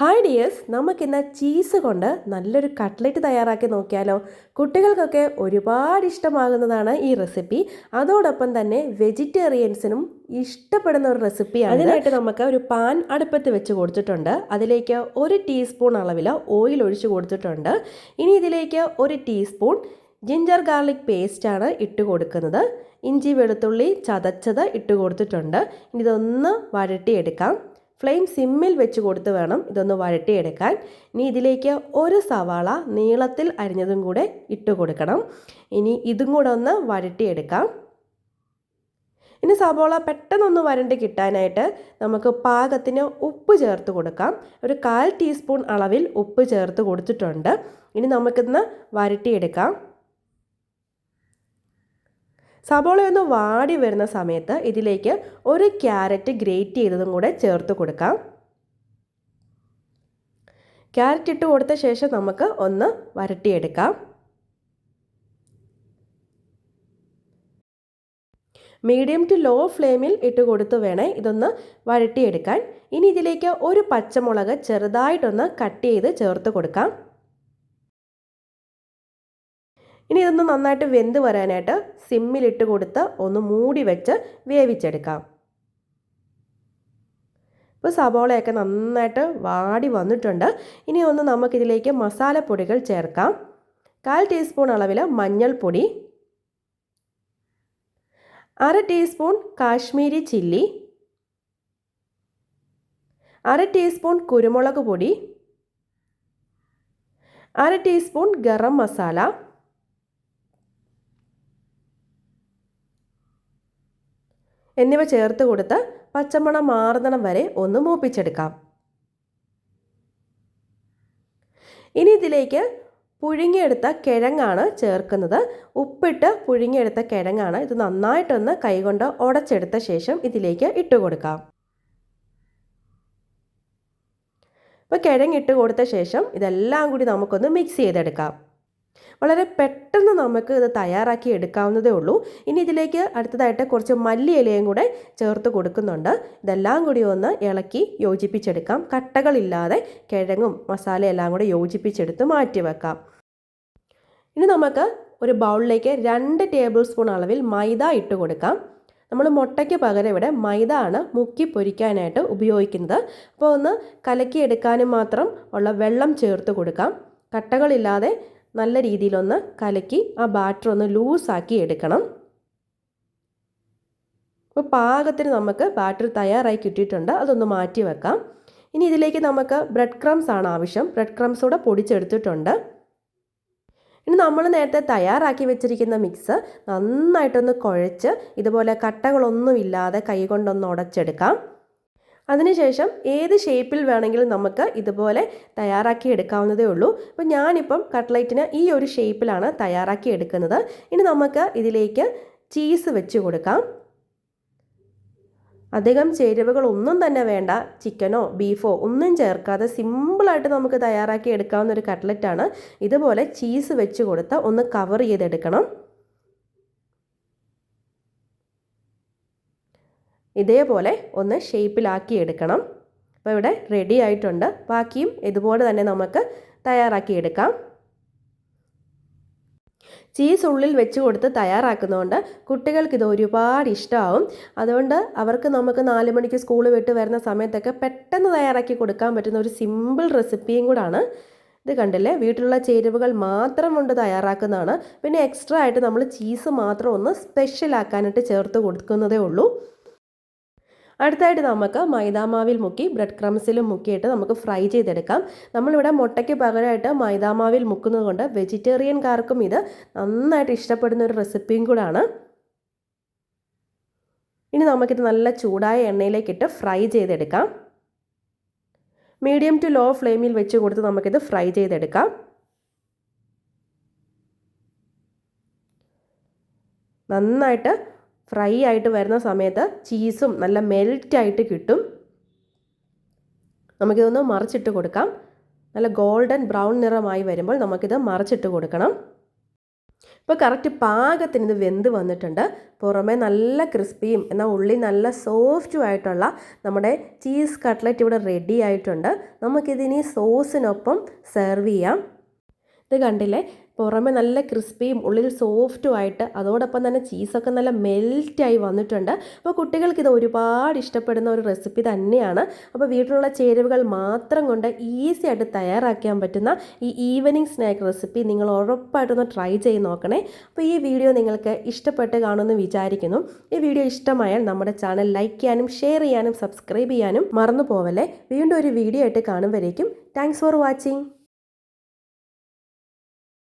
Hi dears നമുക്കിന്ന് cheese കൊണ്ട് നല്ലൊരു കട്ട്ലറ്റ് തയ്യാറാക്കി നോക്കിയാലോ? കുട്ടികൾക്കൊക്കെ ഒരുപാട് ഇഷ്ടമാകുന്നതാണ് ഈ റെസിപ്പി അതോടൊപ്പം തന്നെ വെജിറ്റേറിയൻസിനും ഇഷ്ടപ്പെടുന്ന ഒരു റെസിപ്പിയാണ് അതിനായിട്ട് നമുക്ക് ഒരു പാൻ അടുപ്പത്ത് വെച്ച് കൊടുത്തിട്ടുണ്ട്. അതിലേക്ക് ഒരു ടീസ്പൂൺ അളവിൽ ഓയിൽ ഒഴിച്ച് കൊടുത്തിട്ടുണ്ട്. ഇനി ഇതിലേക്ക് ഒരു ടീസ്പൂൺ ജിഞ്ചർ ഗാർലിക് പേസ്റ്റാണ് ഇട്ട് കൊടുക്കുന്നത്. ഇഞ്ചി വെളുത്തുള്ളി ചതച്ചത് ഇട്ട് കൊടുത്തിട്ടുണ്ട്. ഇനി ഇതൊന്ന് വഴട്ടിയെടുക്കാം ഫ്ലെയിം സിമ്മിൽ വെച്ച് കൊടുത്ത് വേണം ഇതൊന്ന് വഴട്ടിയെടുക്കാൻ ഇനി ഇതിലേക്ക് ഒരു സവാള നീളത്തിൽ അരിഞ്ഞതും കൂടെ ഇട്ട് കൊടുക്കണം. ഇനി ഇതും കൂടെ ഒന്ന് വഴട്ടിയെടുക്കാം ഇനി സവാള പെട്ടെന്നൊന്ന് വരണ്ട് കിട്ടാനായിട്ട് നമുക്ക് പാകത്തിന് ഉപ്പ് ചേർത്ത് കൊടുക്കാം. ഒരു കാൽ ടീസ്പൂൺ അളവിൽ ഉപ്പ് ചേർത്ത് കൊടുത്തിട്ടുണ്ട്. ഇനി നമുക്കിന്ന് വരട്ടിയെടുക്കാം. സബോളയൊന്ന് വാടി വരുന്ന സമയത്ത് ഇതിലേക്ക് ഒരു ക്യാരറ്റ് ഗ്രേറ്റ് ചെയ്തതും കൂടെ ചേർത്ത് കൊടുക്കാം. ക്യാരറ്റ് ഇട്ട് കൊടുത്ത ശേഷം നമുക്ക് ഒന്ന് വരട്ടിയെടുക്കാം. മീഡിയം ടു ലോ ഫ്ലെയിമിൽ ഇട്ട് കൊടുത്ത് വേണേ ഇതൊന്ന് വരട്ടിയെടുക്കാൻ. ഇനി ഇതിലേക്ക് ഒരു പച്ചമുളക് ചെറുതായിട്ടൊന്ന് കട്ട് ചെയ്ത് ചേർത്ത് കൊടുക്കാം. ഇനി ഇതൊന്ന് നന്നായിട്ട് വെന്ത് വരാനായിട്ട് സിമ്മിലിട്ട് കൊടുത്ത് ഒന്ന് മൂടി വെച്ച് വേവിച്ചെടുക്കാം. ഇപ്പോൾ സബോളയൊക്കെ നന്നായിട്ട് വാടി വന്നിട്ടുണ്ട്. ഇനി ഒന്ന് നമുക്കിതിലേക്ക് മസാലപ്പൊടികൾ ചേർക്കാം. കാൽ ടീസ്പൂൺ അളവിൽ മഞ്ഞൾപ്പൊടി അര ടീസ്പൂൺ കാശ്മീരി ചില്ലി അര ടീസ്പൂൺ കുരുമുളക് പൊടി അര ടീസ്പൂൺ ഗരം മസാല എന്നിവ ചേർത്ത് കൊടുത്ത് പച്ചമണം മാറുന്നിടം വരെ ഒന്ന് മൂപ്പിച്ചെടുക്കാം. ഇനി ഇതിലേക്ക് പുഴുങ്ങിയെടുത്ത കിഴങ്ങാണ് ചേർക്കുന്നത്. ഉപ്പിട്ട് പുഴുങ്ങിയെടുത്ത കിഴങ്ങാണ്. ഇത് നന്നായിട്ടൊന്ന് കൈകൊണ്ട് ഉടച്ചെടുത്ത ശേഷം ഇതിലേക്ക് ഇട്ട് കൊടുക്കാം. ഇപ്പോൾ കിഴങ്ങിട്ട് കൊടുത്ത ശേഷം ഇതെല്ലാം കൂടി നമുക്കൊന്ന് മിക്സ് ചെയ്തെടുക്കാം. വളരെ പെട്ടെന്ന് നമുക്ക് ഇത് തയ്യാറാക്കി എടുക്കാവുന്നതേ ഉള്ളൂ. ഇനി ഇതിലേക്ക് അടുത്തതായിട്ട് കുറച്ച് മല്ലി ഇലയും കൂടെ ചേർത്ത് കൊടുക്കുന്നുണ്ട്. ഇതെല്ലാം കൂടി ഒന്ന് ഇളക്കി യോജിപ്പിച്ചെടുക്കാം. കട്ടകളില്ലാതെ കിഴങ്ങും മസാലയെല്ലാം കൂടെ യോജിപ്പിച്ചെടുത്ത് മാറ്റി വെക്കാം. ഇനി നമുക്ക് ഒരു ബൗളിലേക്ക് രണ്ട് ടേബിൾ സ്പൂൺ അളവിൽ മൈദ ഇട്ട് കൊടുക്കാം. നമ്മൾ മുട്ടയ്ക്ക് പകരം ഇവിടെ മൈദ ആണ് മുക്കി പൊരിക്കാനായിട്ട് ഉപയോഗിക്കുന്നത്. അപ്പോൾ ഒന്ന് കലക്കിയെടുക്കാനും മാത്രം ഉള്ള വെള്ളം ചേർത്ത് കൊടുക്കാം. കട്ടകളില്ലാതെ നല്ല രീതിയിലൊന്ന് കലക്കി ആ ബാറ്റർ ഒന്ന് ലൂസാക്കി എടുക്കണം. അപ്പോൾ പാകത്തിന് നമുക്ക് ബാറ്റർ തയ്യാറായി കിട്ടിയിട്ടുണ്ട്. അതൊന്ന് മാറ്റി വെക്കാം. ഇനി ഇതിലേക്ക് നമുക്ക് ബ്രെഡ് ക്രംസ് ആണ് ആവശ്യം. ബ്രെഡ് ക്രംസ് കൂടെ പൊടിച്ചെടുത്തിട്ടുണ്ട്. ഇനി നമ്മൾ നേരത്തെ തയ്യാറാക്കി വെച്ചിരിക്കുന്ന മിക്സ് നന്നായിട്ടൊന്ന് കുഴച്ച് ഇതുപോലെ കട്ടകളൊന്നുമില്ലാതെ കൈ കൊണ്ടൊന്ന് ഉടച്ചെടുക്കാം. അതിനുശേഷം ഏത് ഷേപ്പിൽ വേണമെങ്കിലും നമുക്ക് ഇതുപോലെ തയ്യാറാക്കി എടുക്കാവുന്നതേ ഉള്ളൂ. അപ്പോൾ ഞാനിപ്പം കട്ട്ലൈറ്റിന് ഈ ഒരു ഷേപ്പിലാണ് തയ്യാറാക്കി എടുക്കുന്നത്. ഇനി നമുക്ക് ഇതിലേക്ക് ചീസ് വെച്ച് കൊടുക്കാം. അധികം ചേരുവകൾ ഒന്നും തന്നെ വേണ്ട. ചിക്കനോ ബീഫോ ഒന്നും ചേർക്കാതെ സിമ്പിളായിട്ട് നമുക്ക് തയ്യാറാക്കി എടുക്കാവുന്ന ഒരു കട്ട്ലറ്റാണ്. ഇതുപോലെ ചീസ് വെച്ച് കൊടുത്ത് ഒന്ന് കവർ ചെയ്തെടുക്കണം. ഇതേപോലെ ഒന്ന് ഷേപ്പിലാക്കി എടുക്കണം. അപ്പോൾ ഇവിടെ റെഡി ആയിട്ടുണ്ട്. ബാക്കിയും ഇതുപോലെ തന്നെ നമുക്ക് തയ്യാറാക്കി എടുക്കാം. ചീസ് ഉള്ളിൽ വെച്ച് കൊടുത്ത് തയ്യാറാക്കുന്നതുകൊണ്ട് കുട്ടികൾക്ക് ഇത് ഒരുപാട് ഇഷ്ടമാവും അതുകൊണ്ട് അവർക്ക് നമുക്ക് നാല് മണിക്ക് സ്കൂൾ വിട്ട് വരുന്ന സമയത്തൊക്കെ പെട്ടെന്ന് തയ്യാറാക്കി കൊടുക്കാൻ പറ്റുന്ന ഒരു സിമ്പിൾ റെസിപ്പിയും കൂടാണ്. ഇത് കണ്ടില്ലേ? വീട്ടിലുള്ള ചേരുവകൾ മാത്രം കൊണ്ട് തയ്യാറാക്കുന്നതാണ്. പിന്നെ എക്സ്ട്രാ ആയിട്ട് നമ്മൾ ചീസ് മാത്രം ഒന്ന് സ്പെഷ്യലാക്കാനായിട്ട് ചേർത്ത് കൊടുക്കുന്നതേ ഉള്ളൂ. അടുത്തായിട്ട് നമുക്ക് മൈദാമാവിൽ മുക്കി ബ്രെഡ് ക്രംസിലും മുക്കിയിട്ട് നമുക്ക് ഫ്രൈ ചെയ്തെടുക്കാം. നമ്മളിവിടെ മുട്ടയ്ക്ക് പകരമായിട്ട് മൈദാമാവിൽ മുക്കുന്നതുകൊണ്ട് വെജിറ്റേറിയൻകാർക്കും ഇത് നന്നായിട്ട് ഇഷ്ടപ്പെടുന്ന ഒരു റെസിപ്പിയും കൂടാണ്. ഇനി നമുക്കിത് നല്ല ചൂടായ എണ്ണയിലേക്കിട്ട് ഫ്രൈ ചെയ്തെടുക്കാം. മീഡിയം ടു ലോ ഫ്ലെയിമിൽ വെച്ച് കൊടുത്ത് നമുക്കിത് ഫ്രൈ ചെയ്തെടുക്കാം. നന്നായിട്ട് ഫ്രൈ ആയിട്ട് വരുന്ന സമയത്ത് ചീസും നല്ല മെൽറ്റായിട്ട് കിട്ടും. നമുക്കിതൊന്ന് മറിച്ചിട്ട് കൊടുക്കാം. നല്ല ഗോൾഡൻ ബ്രൗൺ നിറമായി വരുമ്പോൾ നമുക്കിത് മറിച്ചിട്ട് കൊടുക്കണം. ഇപ്പോൾ കറക്റ്റ് പാകത്തിന് ഇത് വെന്ത് വന്നിട്ടുണ്ട്. പുറമേ നല്ല ക്രിസ്പിയും എന്നാൽ ഉള്ളി നല്ല സോഫ്റ്റും ആയിട്ടുള്ള നമ്മുടെ ചീസ് കട്ട്ലറ്റ് ഇവിടെ റെഡി ആയിട്ടുണ്ട്. നമുക്കിതിനി സോസിനൊപ്പം സെർവ് ചെയ്യാം. ഇത് കണ്ടില്ലേ? പുറമെ നല്ല ക്രിസ്പിയും ഉള്ളിൽ സോഫ്റ്റും ആയിട്ട് അതോടൊപ്പം തന്നെ ചീസൊക്കെ നല്ല മെൽറ്റായി വന്നിട്ടുണ്ട്. അപ്പോൾ കുട്ടികൾക്ക് ഇത് ഒരുപാട് ഇഷ്ടപ്പെടുന്ന ഒരു റെസിപ്പി തന്നെയാണ്. അപ്പോൾ വീട്ടിലുള്ള ചേരുവകൾ മാത്രം കൊണ്ട് ഈസി ആയിട്ട് തയ്യാറാക്കാൻ പറ്റുന്ന ഈ ഈവനിങ് സ്നാക്ക് റെസിപ്പി നിങ്ങൾ ഉറപ്പായിട്ടൊന്ന് ട്രൈ ചെയ്ത് നോക്കണേ. അപ്പോൾ ഈ വീഡിയോ നിങ്ങൾക്ക് ഇഷ്ടപ്പെട്ട് കാണുമെന്ന് വിചാരിക്കുന്നു. ഈ വീഡിയോ ഇഷ്ടമായാൽ നമ്മുടെ ചാനൽ ലൈക്ക് ചെയ്യാനും ഷെയർ ചെയ്യാനും സബ്സ്ക്രൈബ് ചെയ്യാനും മറന്നു പോവല്ലേ? വീണ്ടും ഒരു വീഡിയോ ആയിട്ട് കാണുമ്പോഴേക്കും താങ്ക്സ് ഫോർ വാച്ചിങ്.